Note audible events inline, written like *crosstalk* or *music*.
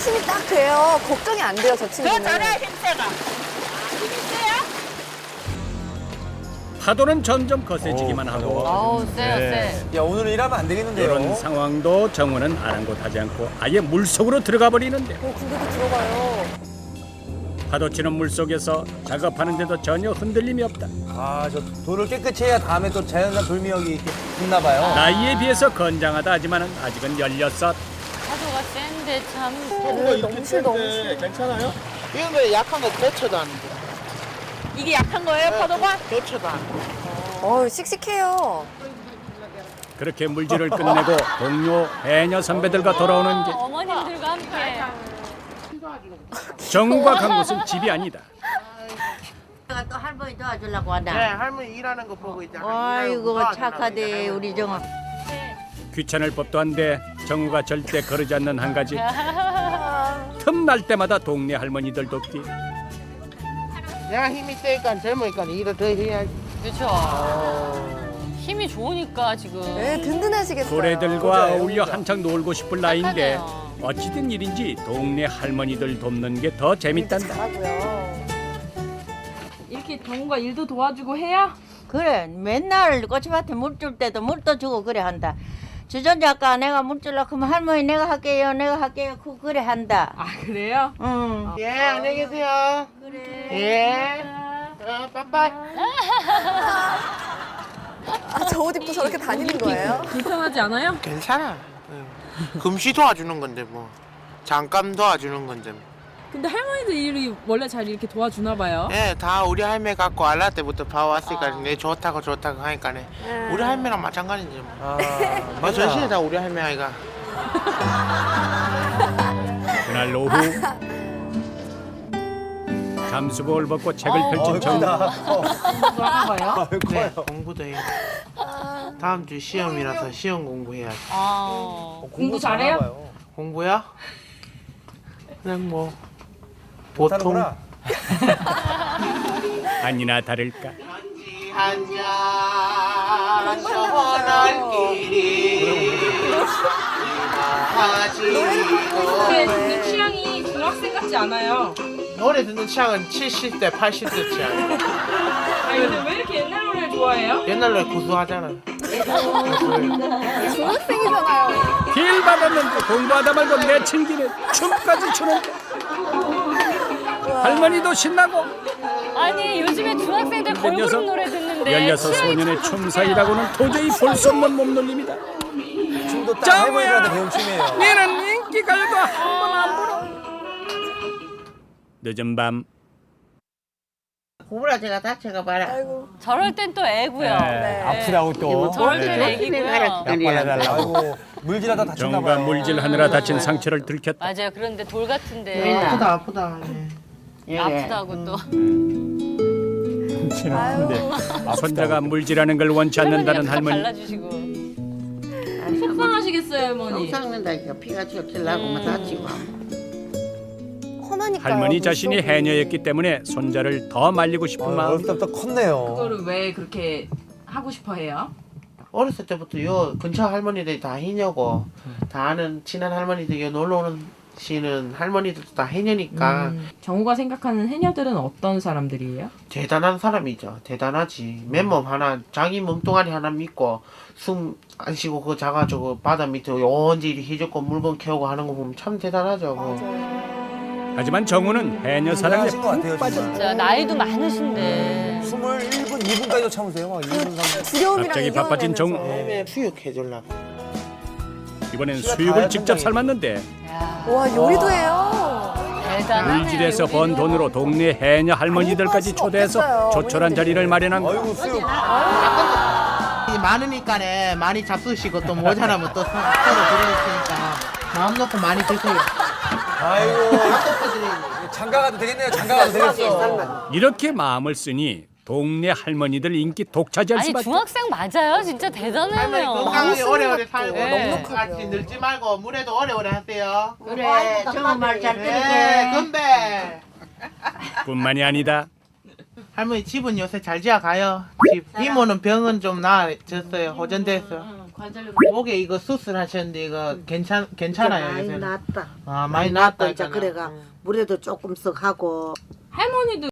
안심이 딱 돼요. 걱정이 안 돼요, 저 친구는. 힘세가. 파도는 점점 거세지기만 하고 아우 세요 네. 세. 야 오늘 일하면 안 되겠는데요. 이런 상황도 정우는 아랑곳하지 않고 아예 물속으로 들어가 버리는데 어, 근데도 들어가요. 파도치는 물속에서 작업하는데도 전혀 흔들림이 없다. 아저 돌을 깨끗이 해야 다음에 또 자연산 돌미역이 이렇게 붙나 봐요. 나이에 비해서 건장하다 하지만 아직은 16. 파도가 센데 참. 네, 넘칠, 넘칠. 괜찮아요? 이런 거 약한 거 교체도 안 돼. 이게 약한 거예요 파도가? 교체도 안 돼. 어우, 씩씩해요. 그렇게 물질을 끝내고 동료 해녀 선배들과 돌아오는 게 어머님들과 함께. 정우가 간 곳은 집이 아니다. 내가 또 할머니 도와주려고 하나. 네, 할머니 일하는 거 보고 있잖아. 아이고 착하대 우리 정아. 귀찮을 법도 한데 정우가 절대 거르지 않는 한 가지. 틈날 때마다 동네 할머니들 돕기. 내가 힘이 세니까 젊으니까 일을 더 해야지. 그렇죠. 힘이 좋으니까 지금. 네, 든든하시겠어요. 고래들과 어울려. 한창 놀고 싶을 나이인데 착하네요. 어찌된 일인지 동네 할머니들 돕는 게 더 재밌단다. 잘하고요. 이렇게 동우가 일도 도와주고 해야 그래 맨날 꽃밭에 물 줄 때도 물도 주고 그래 한다. 주전자 아까 내가 물 줄라 그러면 할머니 내가 할게요 내가 할게요 그 그래 한다. 아 그래요? 응. 예, 안녕히 계세요. 그래. 예. 어, 빠빠이. 아, 저 옷 입고 저렇게 다니는 거예요? 불편하지 않아요? 괜찮아. 예. 금시 도와주는 건데 뭐. 잠깐 도와주는 건데 뭐. 근데 할머니들 일이 원래 잘 이렇게 도와주나 봐요. 예, 다 우리 할매 갖고 알라 때부터 봐왔으니까 내 좋다고 좋다고 하니까 네. 우리 할매랑 마찬가지지 뭐. 아, 뭐 전신에 다 우리 할매 아이가. *laughs* 그날 오후 잠수복을 벗고 책을 어, 펼친 하나 봐요? 아유, 네. 공부도 해. 다음 주 시험이라서 시험 공부해야지. 아. 공부 잘해요? 공부야? 그냥 뭐 보통. *laughs* 아니나 다를까 한잔 길이 근데 듣는 취향이 중학생 같지 않아요. 노래 듣는 취향은 70대 80대 취향 아 근데 왜 이렇게 옛날 노래를 좋아해요? 옛날 노래 구수하잖아 중학생이잖아요. 필 받았는데 공부하다 말고 내친기는 춤까지 추는데 할머니도 신나고 아니 요즘에 중학생들 걸그룹 노래 듣는데 16 취향이 소년의 참춤 독특해요. 사이라고는 도저히 볼 수 없는 몸놀림이다 춤도 딱. 할머니들한테 배운 춤이에요. 니는 인기 가요도 한 번 안 불어 늦은 밤 구부라 제가 다쳐가 봐라. 아이고. 저럴 땐 또 애고요. 네, 아프다고 또. 저럴 땐 네. 애기고요. 아이고 물질하다 다쳤나 봐요. 물질하느라 다친 상처를 들켰다 맞아요. 그런데 돌 같은데 왜? 아프다 아프다 예. 아프다고 또. 아유. 손자가 물질하는 걸 원치 않는다는 할머니 발라주시고. 속상하시겠어요 할머니. 썩는다 이거 피가 철철 나고 막 다치고. 험하니까요. 할머니 자신이 물속이. 해녀였기 때문에 손자를 더 말리고 싶은 아, 마음 어렸을 컸네요. 그거를 왜 그렇게 하고 싶어 해요? 어렸을 때부터 요 근처 할머니들이 다 해녀고 다 아는 친한 할머니들 요 놀러 오는 시는 할머니들도 다 해녀니까 음, 정우가 생각하는 해녀들은 어떤 사람들이에요? 대단한 사람이죠. 대단하지. 맨몸 하나, 자기 몸뚱아리 하나 믿고 숨 안 쉬고 그 자가지고 바다 밑에 온전히 해줬고 물건 캐오고 하는 거 보면 참 대단하죠. 뭐. 하지만 정우는 해녀 사랑에 대단하신 것 같아요, 푹 빠졌다 진짜. 나이도 많으신데. 21분, 2분까지도 참으세요. 막 2분, 3분. 두려움이랑 갑자기 바빠진 정우. 이겨내면서. 수육해줄라고. 이번엔 수육을 직접. 삶았는데 야, 와, 요리도 해요. 물질에서 번. 돈으로 동네 해녀 할머니들까지 수가 초대해서 조촐한. 자리를 마련한 거 아이고. 이 많으니까네 많이 잡수시고 또 모자라면 또 서로 드리겠으니까 마음 놓고 많이 드세요. 아이고 장가 가도 되겠네요. 장가 가도 되겠어. 이렇게 마음을 쓰니 동네 할머니들 인기 독차지할 아니 수밖에 중학생 맞아요. 진짜 할머니 대단하네요. 건강하게 오래오래 살고 네. 같이 늙지 말고 물에도 오래오래 하세요. 그래 정아 말잘 네, 들을게. 건배. 뿐만이 아니다 할머니 집은 요새 잘 지어 가요. 집 이모는 병은 좀 나아졌어요. 호전돼서. 목에 이거 수술하셨는데 이거 괜찮 괜찮아요 많이 요새는? 낫다. 아 많이 낫다 이제 그래가 물에도 조금 쓱 하고 할머니도